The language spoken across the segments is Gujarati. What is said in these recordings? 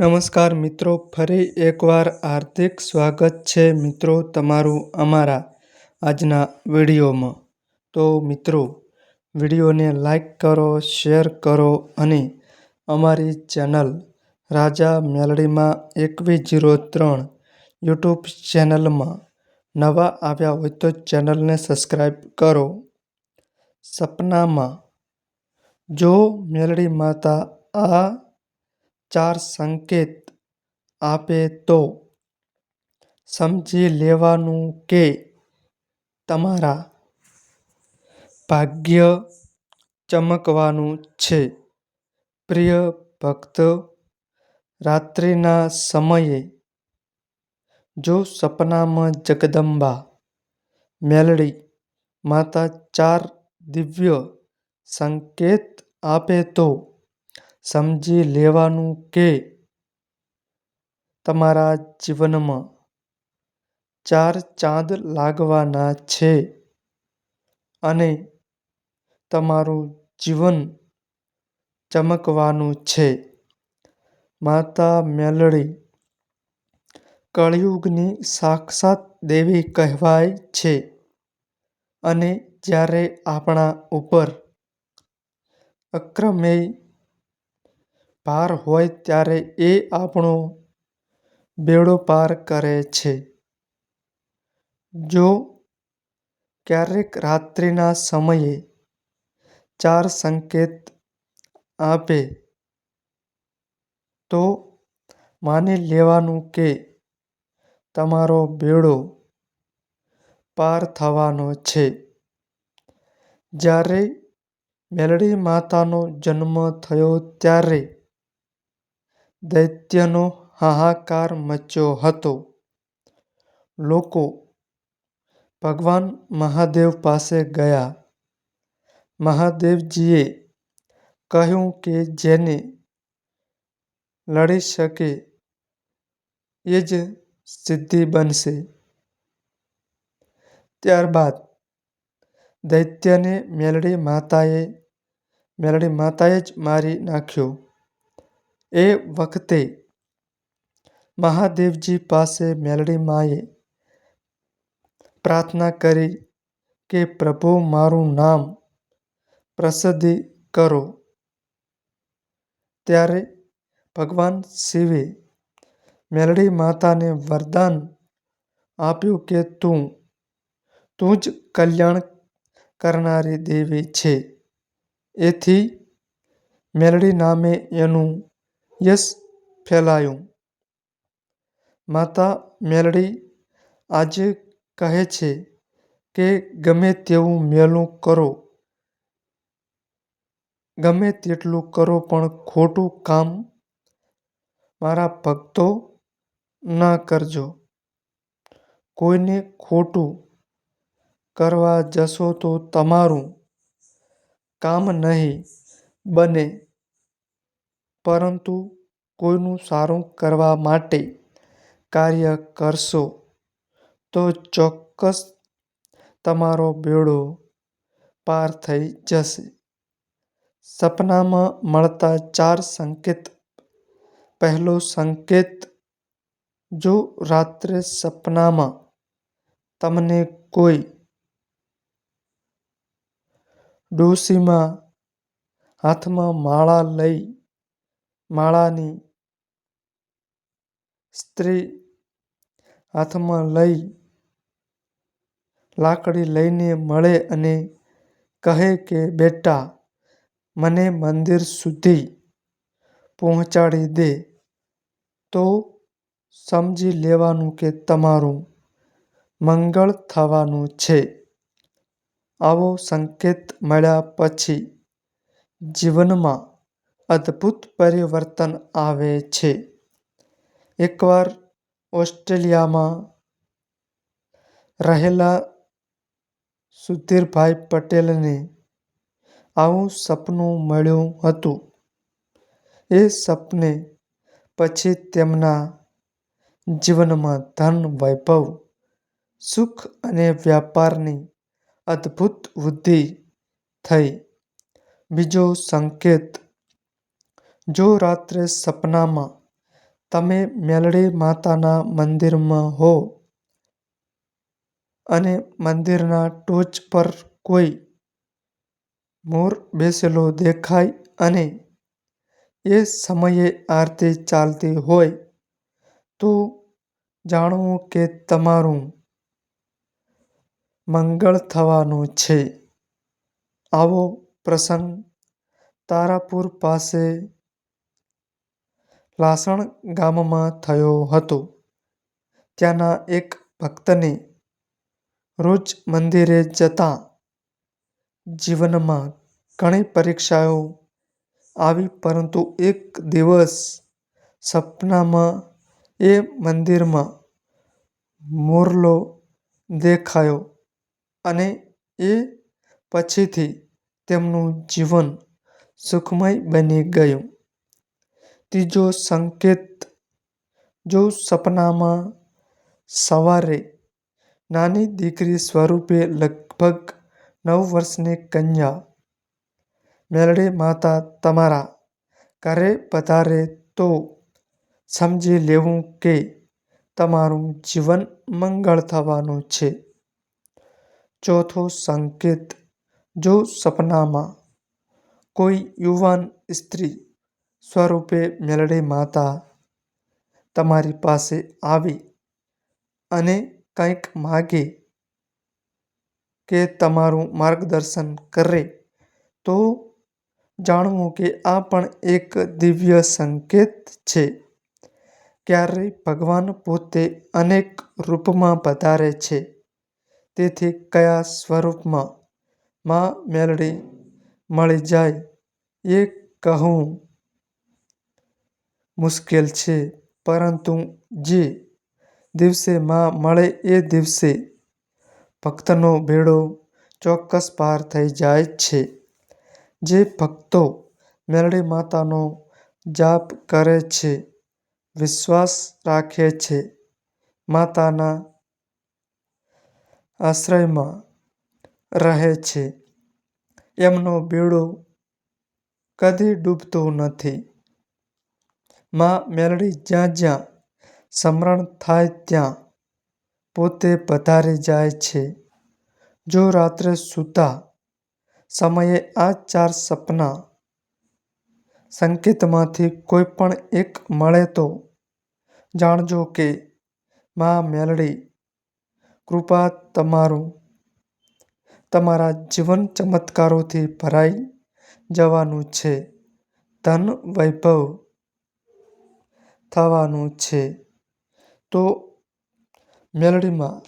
નમસ્કાર મિત્રો, ફરી એકવાર હાર્દિક સ્વાગત છે મિત્રો તમારું અમારા આજના વિડીયોમાં. તો મિત્રો, વિડીયોને લાઈક કરો, શેર કરો અને અમારી ચેનલ રાજા મેલડીમાં એકવીસ જીરો ત્રણ યુટ્યુબ ચેનલમાં નવા આવ્યા હોય તો ચેનલને સબસ્ક્રાઈબ કરો. સપનામાં, જો મેલડી માતા આ ચાર સંકેત આપે તો સમજી લેવાનું કે તમારા ભાગ્ય ચમકવાનું છે. પ્રિય ભક્ત, રાત્રિના સમયે જો સપનામાં જગદંબા મેલડી માતા ચાર દિવ્ય સંકેત આપે તો સમજી લેવાનું કે તમારા જીવનમાં ચાર ચાંદ લાગવાના છે અને તમારું જીવન ચમકવાનું છે. માતા મેલડી, કળિયુગની સાક્ષાત દેવી કહેવાય છે અને જ્યારે આપણા ઉપર અક્રમેય ભાર હોય ત્યારે એ આપણો બેડો પાર કરે છે. જો ક્યારેક રાત્રિના સમયે ચાર સંકેત આપે, તો માની લેવાનું કે તમારો બેડો પાર થવાનો છે. જ્યારે મેલડી માતાનો જન્મ થયો ત્યારે દૈત્યનો હાહાકાર મચ્યો હતો. લોકો ભગવાન મહાદેવ પાસે ગયા. મહાદેવજીએ કહ્યું કે જેને લડી શકે એ જ સિદ્ધિ બનશે. ત્યારબાદ દૈત્યને મેલડી માતાએ મેલડી માતાએ જ મારી નાખ્યો. એ વખતે મહાદેવજી પાસે મેલડી માએ પ્રાર્થના કરી કે, પ્રભુ, મારું નામ પ્રસિદ્ધિ કરો. ત્યારે ભગવાન શિવે મેલડી માતાને વરદાન આપ્યું કે, તું તું જ કલ્યાણ કરનારી દેવી છે. એથી મેલડી નામે એનું યશ ફેલાયું. માતા મેલડી આજે કહે છે કે ગમે તેવું મેલું કરો. ગમે તેટલું કરો પણ ખોટું કામ મારા ભક્તો ના કરજો. કોઈને ખોટું કરવા જશો તો તમારું કામ નહીં બને. પરંતુ કોઈનું સારું કરવા માટે કાર્ય કરશો, તો ચોક્કસ તમારો બેડો પાર થઈ જશે. સપનામાં મળતા ચાર સંકેત. પહેલો સંકેત, જો રાત્રે સપનામાં તમને કોઈ ડોશીમા હાથમાં માળા લઈ માળાની સ્ત્રી હાથમાં લઈ લાકડી લઈને મળે અને કહે કે, બેટા, મને મંદિર સુધી પહોંચાડી દે. તો સમજી લેવાનું કે તમારું મંગળ થવાનું છે. આવો સંકેત મળ્યા પછી જીવનમાં અદ્ભુત પરિવર્તન આવે છે. એકવાર ઓસ્ટ્રેલિયામાં રહેલા સુધીરભાઈ પટેલને આવું સપનું મળ્યું હતું. એ સપને પછી તેમના જીવનમાં ધન, વૈભવ, સુખ અને વ્યાપારની અદ્ભુત વૃદ્ધિ થઈ. બીજો સંકેત જો રાત્રે સપનામાં તમે મેલડી માતાના મંદિરમાં હો અને મંદિરના ટોચ પર કોઈ મોર બેસેલો દેખાય અને એ સમયે આરતી ચાલતી હોય, તો જાણવું કે તમારું મંગળ થવાનું છે. આવો પ્રસંગ તારાપુર પાસે લાસણ ગામમાં થયો હતો. ત્યાંના એક ભક્તને રોજ મંદિરે જતા જીવનમાં ઘણી પરીક્ષાઓ આવી, પરંતુ એક દિવસ સપનામાં એ મંદિરમાં મોરલો દેખાયો અને એ પછીથી તેમનું જીવન સુખમય બની ગયું. ત્રીજો સંકેત, જો સપનામાં સવારે નાની દીકરી સ્વરૂપે લગભગ નવ વર્ષની કન્યા મેળે માતા તમારા ઘરે પધારે તો સમજી લેવું કે તમારું જીવન મંગળ થવાનું છે. ચોથો સંકેત, જો સપનામાં કોઈ યુવાન સ્ત્રી સ્વરૂપે મેલડી માતા તમારી પાસે આવે અને કંઈક માંગે કે તમારું માર્ગદર્શન કરે, તો જાણવું કે આ પણ એક દિવ્ય સંકેત છે. ક્યારેય ભગવાન પોતે અનેક રૂપમાં પધારે છે, તેથી કયા સ્વરૂપમાં માં મેલડી મળી જાય એ કહેવું મુશ્કેલ છે પરંતુ જે દિવસે માં મળે એ દિવસે ભક્તનો બેડો ચોક્કસ પાર થઈ જાય છે. જે ભક્તો મેરડી માતાનો જાપ કરે છે, વિશ્વાસ રાખે છે માતાના આશ્રયમાં રહે છે એમનો બેડો કદી ડૂબતો નથી. માં મેલડી જ્યાં જ્યાં સ્મરણ થાય ત્યાં પોતે પધારી જાય છે. જો રાત્રે સૂતા સમયે આ ચાર સપના સંકેતમાંથી કોઈ પણ એક મળે તો જાણજો કે માં મેલડી કૃપા તમારું તમારા જીવન ચમત્કારોથી ભરાઈ જવાનું છે ધન વૈભવ થવાનું છે. તો મેલડીમાં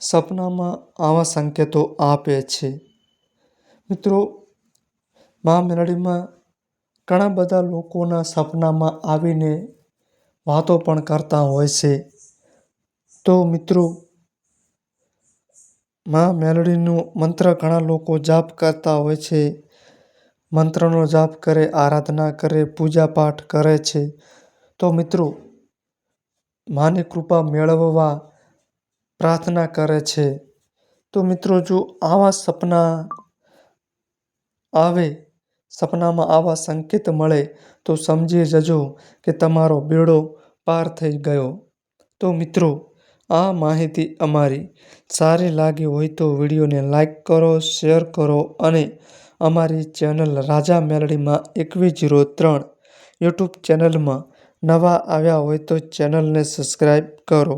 સપનામાં આવા સંકેતો આપે છે. મિત્રો, મા મેલડીમાં ઘણા બધા લોકોના સપનામાં આવીને વાતો પણ કરતા હોય છે. તો મિત્રો, મા મેલડીનું મંત્ર ઘણા લોકો જાપ કરતા હોય છે. મંત્રનો જાપ કરે, આરાધના કરે પૂજા પાઠ કરે છે તો મિત્રો, માની કૃપા મેળવવા પ્રાર્થના કરે છે. તો મિત્રો, જો આવા સપના આવે, સપનામાં આવા સંકેત મળે, તો સમજી જજો કે તમારો બેડો પાર થઈ ગયો. તો મિત્રો, આ માહિતી અમારી સારી લાગી હોય તો વિડીયોને લાઈક કરો, શેર કરો અને અમારી ચેનલ રાજા મેલડીમાં એકવીસ ઝીરો ત્રણ યુટ્યુબ ચેનલમાં નવા આવ્યા હોય તો ચેનલને સબસ્ક્રાઈબ કરો.